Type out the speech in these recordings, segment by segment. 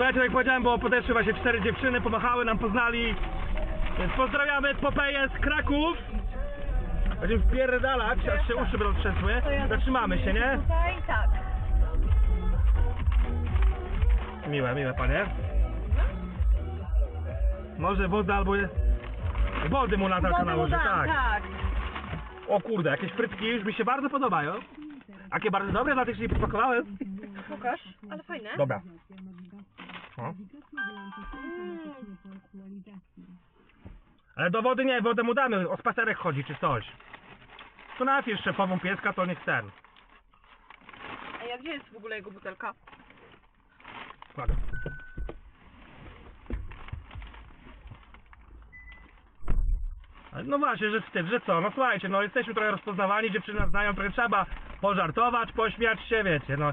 Słuchajcie, jak powiedziałem, bo podeszły właśnie cztery dziewczyny, pomachały nam, poznali. Więc pozdrawiamy Popeję z Kraków. Będziemy wpierdalać, aż się uszy będą trzęsły. Zatrzymamy się, nie? Tutaj tak. Miłe, miłe panie. Może woda albo... Wody mu Natalka Wody mu nałoży, dam, tak. tak. O kurde, jakieś frytki już mi się bardzo podobają. Jakie bardzo dobre, dlatego się nie popakowałem. Pokaż, ale fajne. Dobra. O. Mm. Ale do wody nie, wodę mu damy, o spacerek chodzi czy coś. To najpierw szefową pieska, to niech ten. A gdzie jest w ogóle jego butelka? Ale No właśnie, że wstyd, że co? No słuchajcie, no jesteśmy trochę rozpoznawani, dziewczyny nas znają, trochę trzeba pożartować, pośmiać się, wiecie, no.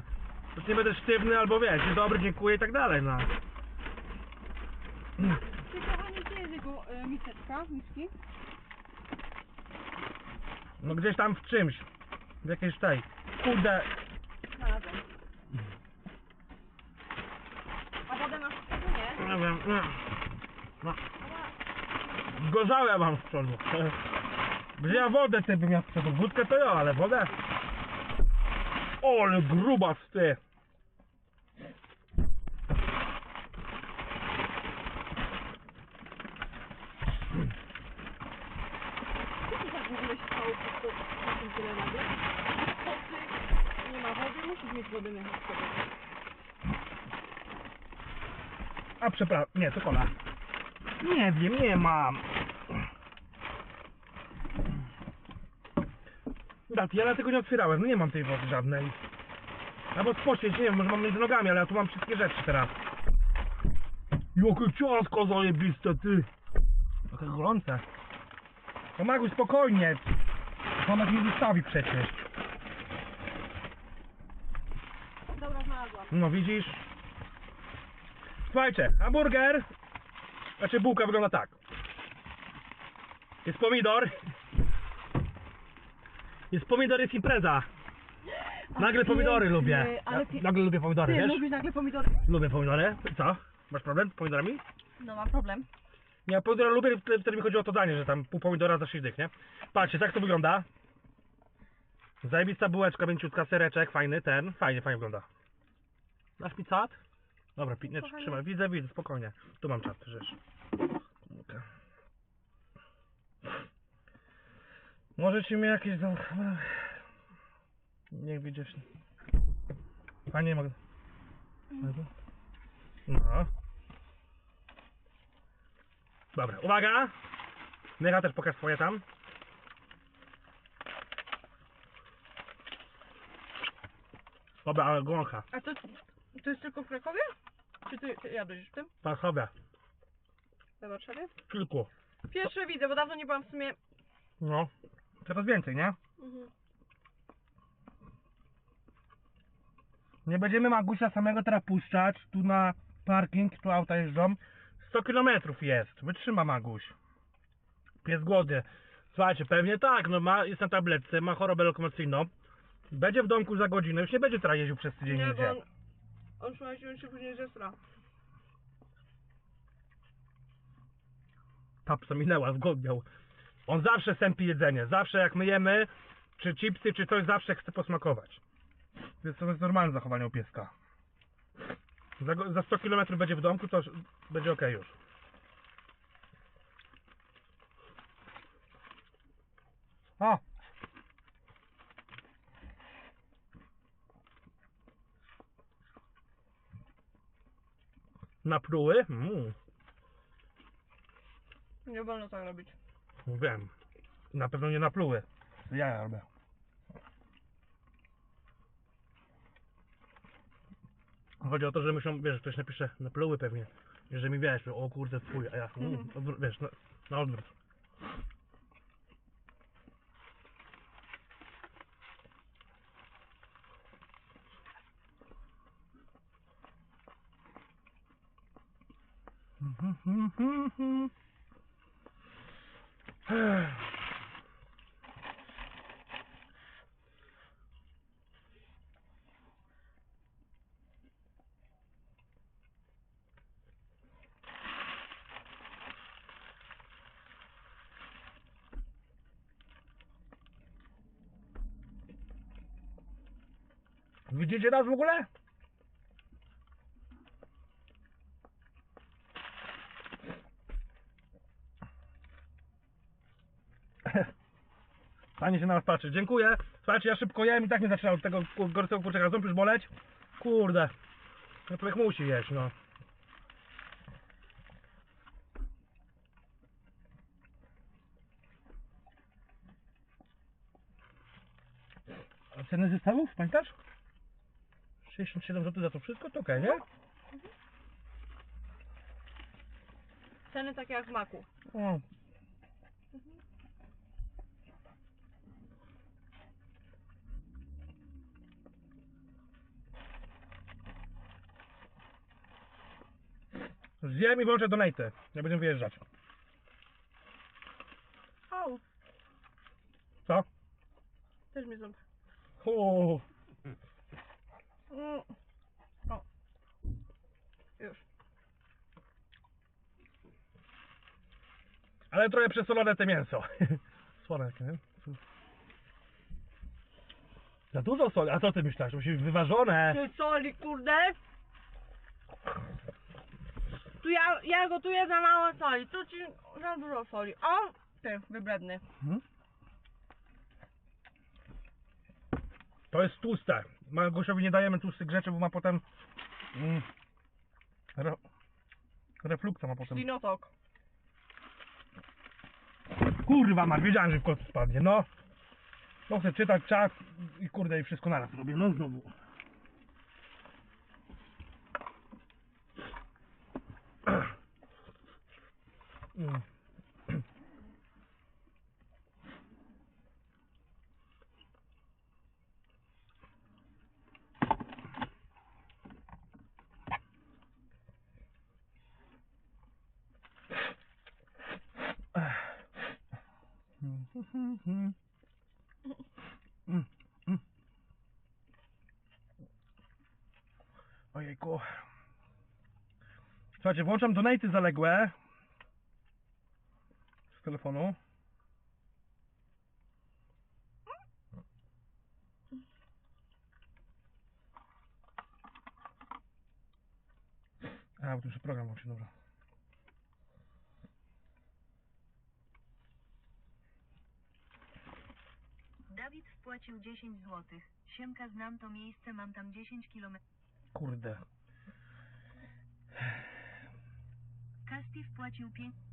To nie będę sztywny albo wiecie, dzień dobry, dziękuję i tak dalej, no. Ty kochanie, gdzie jest jego y, miseczka, miski? No gdzieś tam w czymś. W jakiejś tej. Kurde. Znalazłem. A wodę masz w nie? Nie wiem. Nie. No. Zgorzałe mam z przodu. Gdzie ja wodę ty bym miał z przodu? Wódkę to ja, ale wodę. O, ale gruba z ty. Co to tak w ogóle się stało pod to, po tym tyle nagle? Kocy, nie ma wody, musisz A przepraszam, nie, to kola. Nie wiem, nie mam. Tak, ja dlatego nie otwierałem, no nie mam tej wody żadnej. Albo spoczyć, nie wiem, może mam między nogami, ale ja tu mam wszystkie rzeczy teraz. Jakie ciasko zajebiste, ty! Takie gorące. No Maguś, spokojnie. Tomek nie zostawi przecież. Dobra, znalazłam. No widzisz? Słuchajcie, hamburger. Znaczy bułka wygląda tak. Jest pomidor. Jest pomidor, jest impreza. Nagle pomidory piękny, lubię. Ja nagle lubię pomidory, Ty wiesz? lubisz nagle pomidory? Lubię pomidory. Co? Masz problem z pomidorami? No mam problem. Ja pomidora lubię, wtedy mi chodzi o to danie, że tam pół pomidora za 6 dych, nie? Patrzcie, tak to wygląda. Zajebista bułeczka, mięciutka, sereczek, fajny, ten, fajnie, fajnie wygląda. Nasz pizzat? Dobra, pi- nie, Kochanie. trzymaj, widzę, widzę, spokojnie. Tu mam czas, rzecz. Możecie mi jakieś... za- Nie widzisz. Fajnie mogę... Mogę? No. Dobra, uwaga! Mega też pokaż swoje tam. Dobra, ale gącha. A to, to jest tylko w Krakowie? Czy ty, ty jadłeś w tym? Sobie. We Warszawie? Kilku. Pierwsze widzę, bo dawno nie byłam w sumie... No. Coraz więcej, nie? Mhm. Nie będziemy Magusia samego teraz puszczać. Tu na parking, tu auta jeżdżą. 100 km jest. Wytrzyma Maguś. Pies głodny. Słuchajcie, pewnie tak, no ma, jest na tabletce, ma chorobę lokomocyjną. Będzie w domku za godzinę, już nie będzie teraz jeździł przez tydzień Nie, nigdzie. bo on... On szła się się później zesra. Ta minęła, zgodniał. On zawsze sępi jedzenie. Zawsze jak myjemy, czy chipsy, czy coś, zawsze chce posmakować. Więc to jest normalne zachowanie u pieska. Za, za 100 km będzie w domku, to będzie ok już. O! Napruły? Mm. Nie wolno tak robić. Wiem. Na pewno nie napluły. Ja robię. Chodzi o to, że myślą, wiesz, ktoś napisze napluły pewnie. Że mi wiesz, że o kurde twój, a ja, mm, odwró- wiesz, na, na odwrót. Widzicie raz w ogóle? Pani się na nas patrzy. Dziękuję. Słuchajcie, ja szybko jem i tak mnie zaczyna od tego gorącego kurczaka ząb już boleć. Kurde. No człowiek musi jeść, no. A ceny zestawów, pamiętasz? 67 zł za to wszystko, to okej, nie? Ceny takie jak w maku. O. Zjem i włączę donate. Nie będziemy wyjeżdżać. Au, Co? też mi ząb. Mm. O. Już. ale trochę przesolone te mięso. Słone, nie? Za dużo soli. A co ty myślałeś? Musi być wyważone. Ty soli, kurde. Tu ja, ja gotuję za mało soli, tu ci za dużo soli. O, ty, wybredny. Mhm. To jest tłuste. Gosiowi nie dajemy tłustych rzeczy, bo ma potem... Mm, re, refluksa ma potem. Linotok. Kurwa ma, wiedziałem, że w końcu spadnie, no. No chcę czytać czas i kurde i wszystko naraz robię, no znowu. Mm. Mm, mm. Ojejku. Słuchajcie, włączam donaty zaległe telefonu. A, bo tu już program łączy, dobra. Dawid wpłacił 10 zł. Siemka znam to miejsce, mam tam 10 km. Kurde. Kaspi wpłacił 5.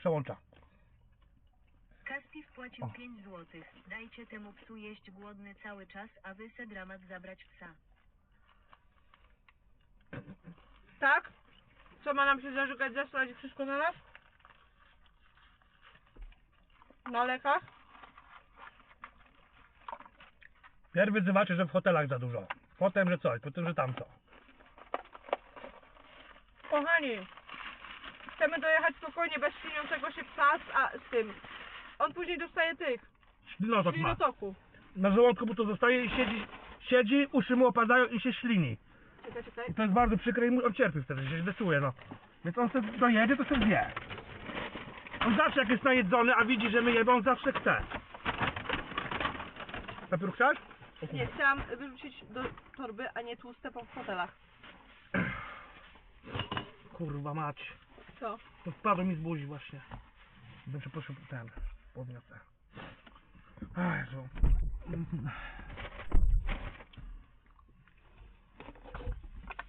Przełącza. Kaspi wpłacił O. 5 zł. Dajcie temu psu jeść głodny cały czas, a wy se dramat zabrać psa. Tak? Co ma nam się zażygać, zesłać i wszystko na nas? Na lekach? Pierw wyzywacie, że w hotelach za dużo. Potem, że coś, potem, że tamto. Kochani, chcemy dojechać spokojnie, bez śliniącego się psa z, a, z tym. On później dostaje tych, Ślinotok ma. Na żołądku mu to zostaje i siedzi, siedzi, uszy mu opadają i się ślini. Czekaj, czekaj. I to jest bardzo przykre i mu- on cierpi wtedy, się zdecyduje, no. Więc on sobie dojedzie, to sobie wie. On zawsze jak jest najedzony, a widzi, że my jemy, on zawsze chce. Papier chciałeś? O Nie, chciałam wyrzucić do torby, a nie tłuste po w hotelach. Kurwa mać. Co? To wpadło mi z buzi właśnie. Bym przeprosił ten, podniosę. Jezu.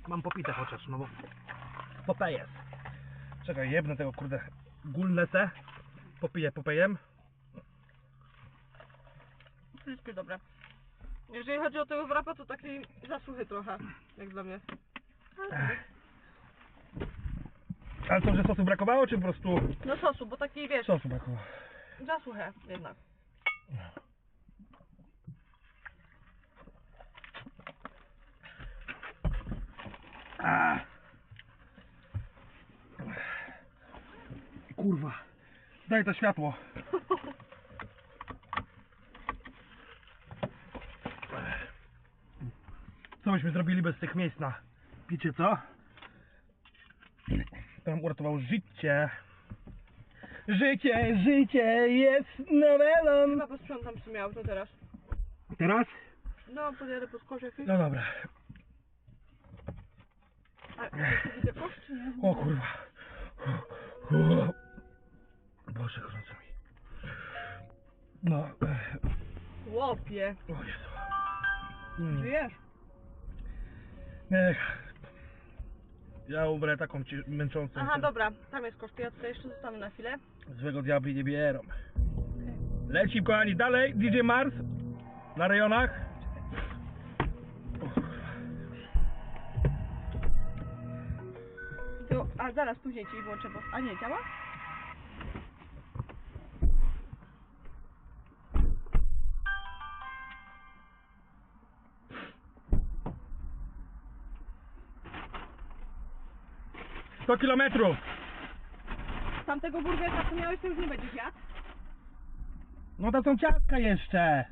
Mam popite chociaż, no bo popę jest. Czekaj, jebnę tego kurde gulnetę. Popiję popejem. Wszystkie dobre. Jeżeli chodzi o tego wrapa, to taki zasuchy trochę, jak dla mnie. Ale to, że sosu brakowało, czy po prostu No sosu, bo taki wiesz, sosu brakowało? zasuchę jednak. A. Kurwa. Daj to światło. Co byśmy zrobili bez tych miejsc na Wiecie co? To nam uratował życie. Życie, życie jest nowelą. Chyba posprzątam w sumie auto teraz. Teraz? No, podjadę po skosie chwilę. No dobra. A, widzę kosz, czy nie? O kurwa. Boże, gorąco mi. No. eh, Łopie. O Jezu. Mm. Żyjesz? Ech. Ja umrę taką ci- męczącą. Aha, dobra. Tam jest kosz, to ja tutaj jeszcze zostanę na chwilę. Złego diabli nie bierą. Leci kochani dalej, DJ Mars. Na rejonach. To, a zaraz później ci włączę, bo... A nie, działa? Sto kilometrów. Tamtego burgerka, co miałeś, to już nie będziesz jadł? No to są ciastka jeszcze.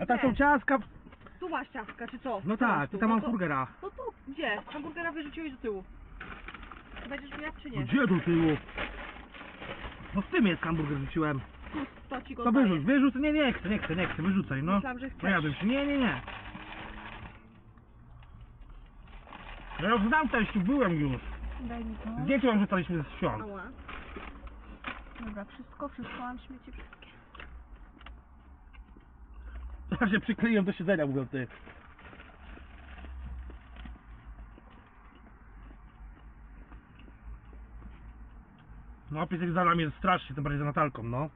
A to Nie. są ciastka. Tu masz ciastka, czy co? No Tu tak, tu. tam no mam to, burgera. No to gdzie? Hamburgera wyrzuciłeś do tyłu. Będziesz jadł, czy nie? Gdzie do tyłu? No z tym jest hamburger rzuciłem. Tu, to ci go To wyrzuć, wyrzuć. Nie, nie chcę, nie chcę, nie chcę, wyrzucaj, no. Myślałam, że chcesz. No jadłem się. Nie, nie, nie. No ja znam teściu, byłem już. Daj mi to. Zdjęcie wam rzucaliśmy ze świąt. Ała. Dobra, wszystko, wszystko, mam śmieci wszystkie. Ja się przykleiłem do siedzenia, mówią ty. No, piesek za nami jest strasznie, tym bardziej za Natalką, no.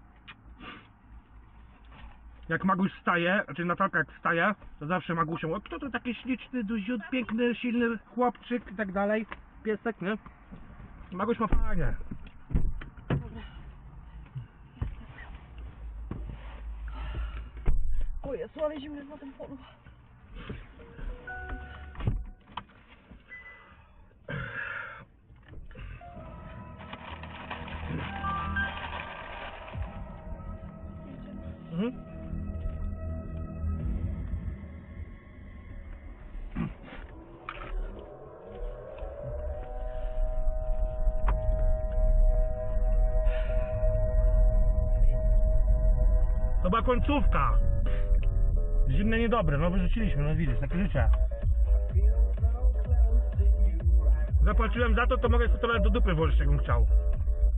Jak Maguś wstaje, znaczy Natalka jak wstaje, to zawsze Magusią, o kto to taki śliczny, duziut, piękny, silny chłopczyk i tak dalej. Piesek, nie? Maguś ma fajnie. O Jezu, ale zimny na tym polu. Końcówka. Zimne niedobre, no wyrzuciliśmy, no widzisz, takie życie. Zapłaciłem za to, to mogę sobie to do dupy włożyć, jakbym chciał.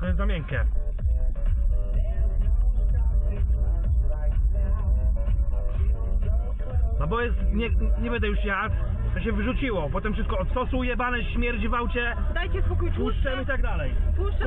To jest za miękkie. No bo jest, nie, nie będę już jadł, to się wyrzuciło, potem wszystko od sosu jebane, śmierdzi w aucie, Dajcie spokój, tłuszczem tłuszczem, i tak dalej. tłuszczem